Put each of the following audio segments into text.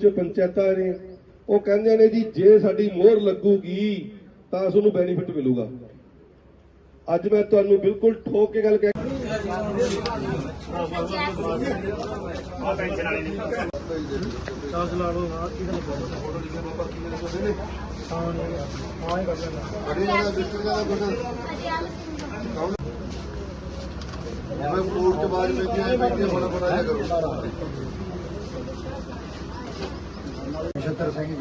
ਚ ਪੰਚਾਇਤਾਂ ਨੇ ਉਹ ਕਹਿੰਦੇ ਨੇ ਜੀ, ਜੇ ਸਾਡੀ ਮੋਹਰ ਲੱਗੂਗੀ, ਤਾਂ ਤੁਹਾਨੂੰ ਬੈਨੀਫਿਟ ਮਿਲੂਗਾ। ਅੱਜ ਮੈਂ ਤੁਹਾਨੂੰ ਬਿਲਕੁਲ ਠੋਕ ਕੇ ਗੱਲ ਕਹਿ ਜਿਵੇਂ ਕੋਰਟ ਚ ਬਾਜ ਪੈਂਦੀ ਹੈ ਪੈਂਦੀ ਬੜਾ ਬੜਾ ਕਰੋ ਨਛੱਤਰ ਸਿੰਘ ਜੀ।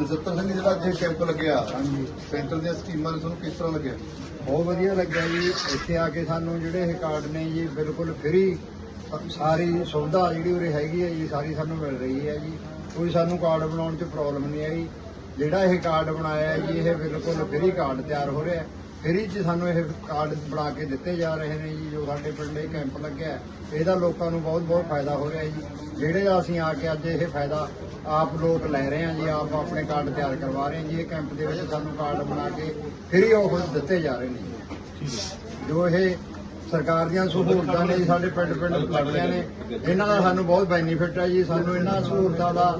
ਨਛੱਤਰ ਸਿੰਘ ਜਿਹੜਾ ਅੱਜ ਕੈਂਪ ਲੱਗਿਆ। ਸੈਂਟਰ ਦੀਆਂ ਸਕੀਮਾਂ ਨੇ ਤੁਹਾਨੂੰ ਕਿਸ ਤਰ੍ਹਾਂ ਲੱਗਿਆ? ਬਹੁਤ ਵਧੀਆ ਲੱਗਿਆ ਜੀ। ਇੱਥੇ ਆ ਕੇ ਸਾਨੂੰ ਜਿਹੜੇ ਇਹ ਕਾਰਡ ਨੇ ਜੀ ਬਿਲਕੁਲ ਫ੍ਰੀ। ਸਾਰੀ ਸੁਵਿਧਾ ਜਿਹੜੀ ਉਰੇ ਹੈਗੀ ਹੈ ਜੀ ਸਾਰੀ ਸਾਨੂੰ ਮਿਲ ਰਹੀ ਹੈ ਜੀ। ਕੋਈ ਸਾਨੂੰ ਕਾਰਡ ਬਣਾਉਣ 'ਚ ਪ੍ਰੋਬਲਮ ਨਹੀਂ ਆਈ। ਜਿਹੜਾ ਇਹ ਕਾਰਡ ਬਣਾਇਆ ਹੈ ਜੀ ਇਹ ਬਿਲਕੁਲ ਫ੍ਰੀ ਕਾਰਡ ਤਿਆਰ ਹੋ ਰਿਹਾ ਹੈ। ਫ੍ਰੀ 'ਚ ਸਾਨੂੰ ਇਹ ਕਾਰਡ ਬਣਾ ਕੇ ਦਿੱਤੇ ਜਾ ਰਹੇ ਨੇ ਜੀ ਜੋ ਸਾਡੇ ਪਿੰਡ ਇਹ ਕੈਂਪ ਲੱਗਿਆ। ਇਹਦਾ ਲੋਕਾਂ ਨੂੰ ਬਹੁਤ ਬਹੁਤ ਫਾਇਦਾ ਹੋ ਰਿਹਾ ਜੀ। ਜਿਹੜੇ ਅਸੀਂ ਆ ਕੇ ਅੱਜ ਇਹ ਫਾਇਦਾ ਆਪ ਲੋਕ ਲੈ ਰਹੇ ਹਾਂ ਜੀ ਆਪ ਆਪਣੇ ਕਾਰਡ ਤਿਆਰ ਕਰਵਾ ਰਹੇ ਹਾਂ ਜੀ ਇਹ ਕੈਂਪ ਦੇ ਵਿੱਚ ਸਾਨੂੰ ਕਾਰਡ ਬਣਾ ਕੇ ਫ੍ਰੀ ਆਫਰ ਦਿੱਤੇ ਜਾ ਰਹੇ ਨੇ ਜੀ। ਜੋ ਇਹ ਸਰਕਾਰ ਦੀਆਂ ਸਹੂਲਤਾਂ ਨੇ ਸਾਡੇ ਪਿੰਡ ਪਿੰਡ ਲੱਗਿਆ ਨੇ ਇਹਨਾਂ ਦਾ ਸਾਨੂੰ ਬਹੁਤ ਬੈਨੀਫਿਟ ਹੈ ਜੀ। ਸਾਨੂੰ ਇਹਨਾਂ ਸਹੂਲਤਾਂ ਦਾ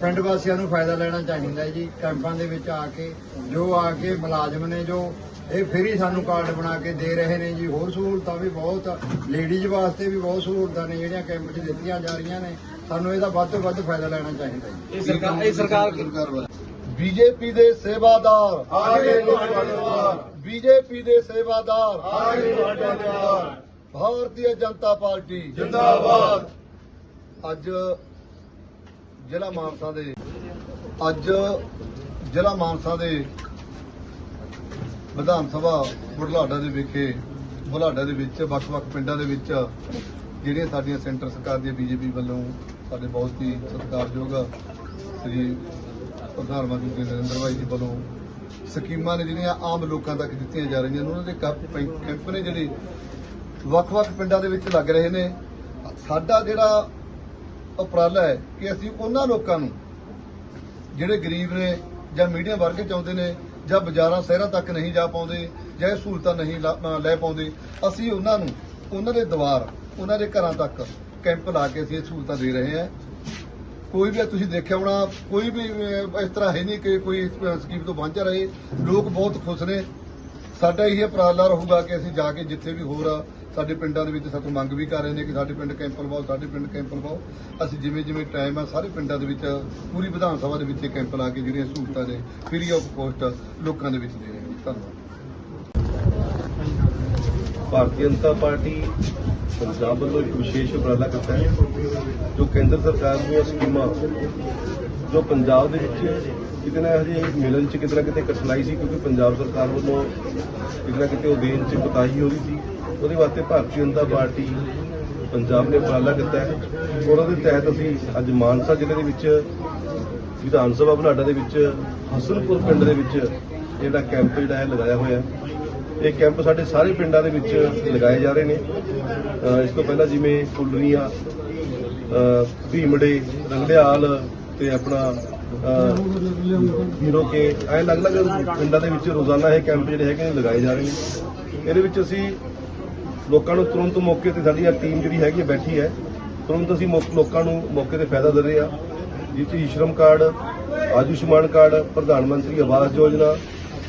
ਪਿੰਡ ਵਾਸੀਆਂ ਨੂੰ ਫਾਇਦਾ ਲੈਣਾ ਚਾਹੀਦਾ ਜੀ। ਕੈਂਪਾਂ ਦੇ ਵਿੱਚ ਆ ਕੇ ਜੋ ਆ ਕੇ ਮੁਲਾਜ਼ਮ ਨੇ ਜੋ ਇਹ ਫ੍ਰੀ ਸਾਨੂੰ ਕਾਰਡ ਬਣਾ ਕੇ ਦੇ ਰਹੇ ਨੇ ਜੀ। ਹੋਰ ਸਹੂਲਤਾਂ ਵੀ ਬਹੁਤ ਲੇਡੀਜ਼ ਵਾਸਤੇ ਵੀ ਬਹੁਤ ਸਹੂਲਤਾਂ ਨੇ ਜਿਹੜੀਆਂ ਕੈਂਪ 'ਚ ਦਿੱਤੀਆਂ ਜਾ ਰਹੀਆਂ ਨੇ। ਸਾਨੂੰ ਇਹਦਾ ਵੱਧ ਤੋਂ ਵੱਧ ਫਾਇਦਾ ਲੈਣਾ ਚਾਹੀਦਾ ਜੀ। ਇਹ ਸਰਕਾਰ ਇਹ ਸਰਕਾਰ ਸਰਕਾਰ ਵੱਲ ਬੀਜੇਪੀ ਦੇ ਸੇਵਾਦਾਰ। ਆਗੇ ਤੁਹਾਡੇ ਦੁਆਰ। ਬੀਜੇਪੀ ਦੇ ਸੇਵਾਦਾਰ। ਆਗੇ ਤੁਹਾਡੇ ਦੁਆਰ। ਭਾਰਤੀ ਜਨਤਾ ਪਾਰਟੀ। ਜਿੰਦਾਬਾਦ। ਅੱਜ ਜ਼ਿਲ੍ਹਾ ਮਾਨਸਾ ਦੇ ਅੱਜ ਜ਼ਿਲ੍ਹਾ ਮਾਨਸਾ ਦੇ ਵਿਧਾਨ ਸਭਾ ਬੁਢਲਾਡਾ ਦੇ ਵਿਖੇ, ਬੁਢਲਾਡਾ ਦੇ ਵਿੱਚ, ਵੱਖ-ਵੱਖ ਪਿੰਡਾਂ ਦੇ ਵਿੱਚ ਜਿਹੜੀਆਂ ਸਾਡੀਆਂ ਸੈਂਟਰ ਸਰਕਾਰ ਦੀਆਂ ਬੀਜੇਪੀ ਵੱਲੋਂ ਸਾਡੇ ਬਹੁਤ ਹੀ ਸਤਿਕਾਰਯੋਗ ਸ੍ਰੀ ਪ੍ਰਧਾਨ ਮੰਤਰੀ ਨਰਿੰਦਰ ਭਾਈ ਜੀ ਵੱਲੋਂ ਸਕੀਮਾਂ ਨੇ ਜਿਹੜੀਆਂ ਆਮ ਲੋਕਾਂ ਤੱਕ ਦਿੱਤੀਆਂ ਜਾ ਰਹੀਆਂ ਨੇ, ਉਹਨਾਂ ਦੇ ਕੈਂਪ ਕੈਂਪ ਨੇ ਜਿਹੜੇ ਵੱਖ-ਵੱਖ ਪਿੰਡਾਂ ਦੇ ਵਿੱਚ ਲੱਗ ਰਹੇ ਨੇ। ਸਾਡਾ ਜਿਹੜਾ ਉਪਰਾਲਾ ਹੈ ਕਿ ਅਸੀਂ ਉਹਨਾਂ ਲੋਕਾਂ ਨੂੰ ਜਿਹੜੇ ਗਰੀਬ ਨੇ ਜਾਂ ਮੀਡੀਅਮ ਵਰਗ ਚ ਆਉਂਦੇ ਨੇ ਜਾਂ ਬਾਜ਼ਾਰਾਂ, ਸ਼ਹਿਰਾਂ ਤੱਕ ਨਹੀਂ ਜਾ ਪਾਉਂਦੇ, ਜਾਂ ਇਹ ਸਹੂਲਤਾਂ ਨਹੀਂ ਲਾ- ਲੈ ਪਾਉਂਦੇ, ਅਸੀਂ ਉਹਨਾਂ ਨੂੰ, ਉਹਨਾਂ ਦੇ ਦੁਆਰ ਉਹਨਾਂ ਦੇ ਘਰਾਂ ਤੱਕ ਕੈਂਪ ਲਾ ਕੇ ਅਸੀਂ ਇਹ ਸਹੂਲਤਾਂ ਦੇ ਰਹੇ ਹਾਂ। ਕੋਈ ਵੀ ਤੁਸੀਂ ਦੇਖਿਆ ਹੋਣਾ, ਕੋਈ ਵੀ ਇਸ ਤਰ੍ਹਾਂ ਹੈ ਨਹੀਂ ਕਿ ਕੋਈ ਇਸ ਸਕੀਮ ਤੋਂ ਵਾਂਝਾ ਰਹੇ। ਲੋਕ ਬਹੁਤ ਖੁਸ਼ ਨੇ। ਸਾਡਾ ਇਹ ਉਪਰਾਲਾ ਰਹੂਗਾ ਕਿ ਅਸੀਂ ਜਾ ਕੇ ਜਿੱਥੇ ਵੀ ਹੋਰ ਸਾਡੇ ਪਿੰਡਾਂ ਦੇ ਵਿੱਚ ਸਾਤੋਂ ਮੰਗ ਵੀ ਕਰ ਰਹੇ ਨੇ ਕਿ ਸਾਡੇ ਪਿੰਡ ਕੈਂਪ ਲਵਾਓ, ਸਾਡੇ ਪਿੰਡ ਕੈਂਪ ਲਵਾਓ। ਅਸੀਂ ਜਿਵੇਂ ਜਿਵੇਂ ਟਾਈਮ ਆ, ਸਾਰੇ ਪਿੰਡਾਂ ਦੇ ਵਿੱਚ, ਪੂਰੀ ਵਿਧਾਨ ਸਭਾ ਦੇ ਵਿੱਚ ਇਹ ਕੈਂਪ ਲਾ ਕੇ ਜਿਹੜੀਆਂ ਸਹੂਲਤਾਂ ਨੇ ਫ੍ਰੀ ਆਫ ਕੋਸਟ ਲੋਕਾਂ ਦੇ ਵਿੱਚ ਦੇ ਰਹੇ ਹਾਂ ਧੰਨਵਾਦ। ਭਾਰਤੀ ਜਨਤਾ ਪਾਰਟੀ ਪੰਜਾਬ ਵੱਲੋਂ ਇੱਕ ਵਿਸ਼ੇਸ਼ ਉਪਰਾਲਾ ਕਰਦਾ ਹੈ, ਜੋ ਕੇਂਦਰ ਸਰਕਾਰ ਦੀਆਂ ਸਕੀਮਾਂ, ਜੋ ਪੰਜਾਬ ਦੇ ਵਿੱਚ ਕਿਤੇ ਨਾ ਹਜੇ ਮਿਲਣ ਚ ਕਿਤੇ ਨਾ ਕਿਤੇ ਕਠਿਨਾਈ ਸੀ ਕਿਉਂਕਿ ਪੰਜਾਬ ਸਰਕਾਰ ਵੱਲੋਂ ਕਿਤੇ ਨਾ ਕਿਤੇ ਉਹ ਦੇਣ ਚ ਕੋਤਾਹੀ ਹੋ ਰਹੀ ਸੀ। ਉਹਦੇ ਵਾਸਤੇ ਭਾਰਤੀ ਜਨਤਾ ਪਾਰਟੀ ਪੰਜਾਬ ਨੇ ਉਪਰਾਲਾ ਕੀਤਾ ਹੈ ਔਰ ਉਹਦੇ ਤਹਿਤ ਅਸੀਂ ਅੱਜ ਮਾਨਸਾ ਜ਼ਿਲ੍ਹੇ ਦੇ ਵਿੱਚ, ਵਿਧਾਨ ਸਭਾ ਬੁਢਲਾਡਾ ਦੇ ਵਿੱਚ, ਹਸਨਪੁਰ ਪਿੰਡ ਦੇ ਵਿੱਚ ਜਿਹੜਾ ਕੈਂਪ ਜਿਹੜਾ ਹੈ ਲਗਾਇਆ ਹੋਇਆ ਇਹ ਕੈਂਪ ਸਾਡੇ ਸਾਰੇ ਪਿੰਡਾਂ ਦੇ ਵਿੱਚ ਲਗਾਏ ਜਾ ਰਹੇ ਨੇ। ਇਸ ਤੋਂ ਪਹਿਲਾਂ ਜਿਵੇਂ ਫੁੱਲਰੀਆਂ ਭੀਮੜੇ, ਰੰਗੜਿਆਲ ਤੇ ਆਪਣਾ ਹੀਰੋ ਕੇ, ਐ ਅਲੱਗ-ਅਲੱਗ ਪਿੰਡਾਂ ਦੇ ਵਿੱਚ ਰੋਜ਼ਾਨਾ ਇਹ ਕੈਂਪ ਜਿਹੜੇ ਹੈਗੇ ਨੇ ਲਗਾਏ ਜਾ ਰਹੇ ਨੇ। ਇਹਦੇ ਵਿੱਚ ਅਸੀਂ ਲੋਕਾਂ ਨੂੰ ਤੁਰੰਤ ਮੌਕੇ ਤੇ ਸਾਡੀ ਟੀਮ ਜਿਹੜੀ ਹੈਗੀ ਹੈ ਬੈਠੀ ਹੈ। ਤੁਰੰਤ ਅਸੀਂ ਮੌ- ਲੋਕਾਂ ਨੂੰ ਮੌਕੇ ਤੇ ਫਾਇਦਾ ਦੇ ਰਹੇ ਆ ਜਿੱਥੇ 'ਚ ਕਾਰਡ, ਆਯੁਸ਼ਮਾਨ ਕਾਰਡ, ਪ੍ਰਧਾਨ ਮੰਤਰੀ ਆਵਾਸ ਯੋਜਨਾ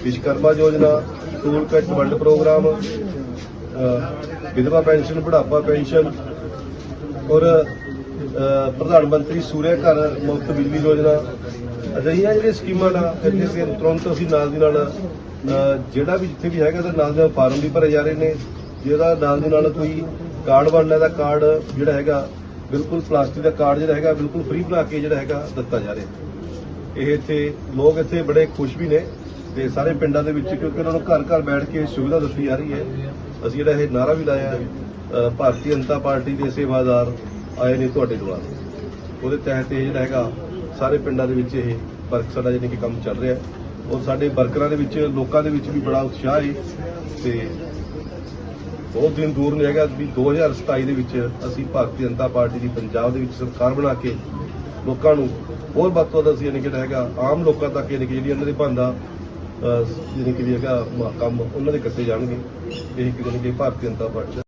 ਵਿਸ਼ਵਕਰਮਾ ਯੋਜਨਾ ਟੂਲ ਕਿੱਟ ਵੰਡ ਪ੍ਰੋਗਰਾਮ ਵਿਧਵਾ ਪੈਨਸ਼ਨ, ਬੁਢਾਪਾ ਪੈਨਸ਼ਨ ਔਰ ਪ੍ਰਧਾਨ ਮੰਤਰੀ ਸੂਰਿਆ ਘਰ ਮੁਫਤ ਬਿਜਲੀ ਯੋਜਨਾ। ਅਜਿਹੀਆਂ ਜਿਹੜੀਆਂ ਸਕੀਮਾਂ ਨਾਲ ਇੱਥੇ ਫਿਰ ਤੁਰੰਤ ਅਸੀਂ ਨਾਲ ਦੀ ਨਾਲ ਜਿਹੜਾ ਵੀ ਜਿੱਥੇ ਵੀ ਹੈਗਾ ਤੇ ਨਾਲ ਦੇ ਨਾਲ ਫਾਰਮ ਵੀ ਭਰੇ ਜਾ ਰਹੇ ਨੇ। ਜਿਹਦਾ ਨਾਲ ਦੀ ਨਾਲ ਕੋਈ ਕਾਰਡ ਬਣਨਾ ਦਾ ਕਾਰਡ ਜਿਹੜਾ ਹੈਗਾ, ਬਿਲਕੁਲ ਪਲਾਸਟਿਕ ਦਾ ਕਾਰਡ ਜਿਹੜਾ ਹੈਗਾ, ਬਿਲਕੁਲ ਫ੍ਰੀ ਬਣਾ ਕੇ ਜਿਹੜਾ ਹੈਗਾ, ਦਿੱਤਾ ਜਾ ਰਿਹਾ। ਇਹ ਇੱਥੇ ਲੋਕ ਇੱਥੇ ਬੜੇ ਖੁਸ਼ ਵੀ ਨੇ ਤੇ ਸਾਰੇ ਪਿੰਡਾਂ ਦੇ ਵਿੱਚ, ਕਿਉਂਕਿ ਉਹਨਾਂ ਨੂੰ ਘਰ ਘਰ ਬੈਠ ਕੇ ਸੁਵਿਧਾ ਦਿੱਤੀ ਜਾ ਰਹੀ ਹੈ। ਅਸੀਂ ਜਿਹੜਾ ਇਹ ਨਾਰਾ ਵੀ ਲਾਇਆ ਭਾਰਤੀ ਜਨਤਾ ਪਾਰਟੀ ਦੇ ਸੇਵਾਦਾਰ ਆਏ ਨੇ ਤੁਹਾਡੇ ਦੁਆਰ ਉਹਦੇ ਤਹਿਤ ਇਹ ਜਿਹੜਾ ਹੈਗਾ, ਸਾਰੇ ਪਿੰਡਾਂ ਦੇ ਵਿੱਚ ਇਹ ਵਰਕ ਸਾਡਾ ਜਾਣੀ ਕਿ ਕੰਮ ਚੱਲ ਰਿਹਾ। ਔਰ ਸਾਡੇ ਵਰਕਰਾਂ ਦੇ ਵਿੱਚ, ਲੋਕਾਂ ਦੇ ਵਿੱਚ ਵੀ ਬੜਾ ਉਤਸ਼ਾਹ ਹੈ। ਤੇ ਬਹੁਤ ਦਿਨ ਦੂਰ ਨਹੀਂ ਹੈਗਾ ਵੀ 2027 ਦੇ ਵਿੱਚ ਅਸੀਂ ਭਾਰਤੀ ਜਨਤਾ ਪਾਰਟੀ ਦੀ ਪੰਜਾਬ ਦੇ ਵਿੱਚ ਸਰਕਾਰ ਬਣਾ ਕੇ ਲੋਕਾਂ ਨੂੰ ਹੋਰ ਵੱਧ ਤੋਂ ਵੱਧ ਅਸੀਂ ਯਾਨੀ ਕਿ ਹੈਗਾ, ਆਮ ਲੋਕਾਂ ਤੱਕ ਯਾਨੀ ਕਿ ਜਿਹੜੀ ਇਹਨਾਂ ਦੇ ਬੰਦਾ ਯਾਨੀ ਕਿ ਵੀ ਹੈਗਾ, ਮ- ਕੰਮ ਉਹਨਾਂ ਦੇ ਕੱਟੇ ਜਾਣਗੇ। ਇਹ ਕਿ ਯਾਨੀ ਕਿ ਭਾਰਤੀ ਜਨਤਾ ਪਾਰਟੀ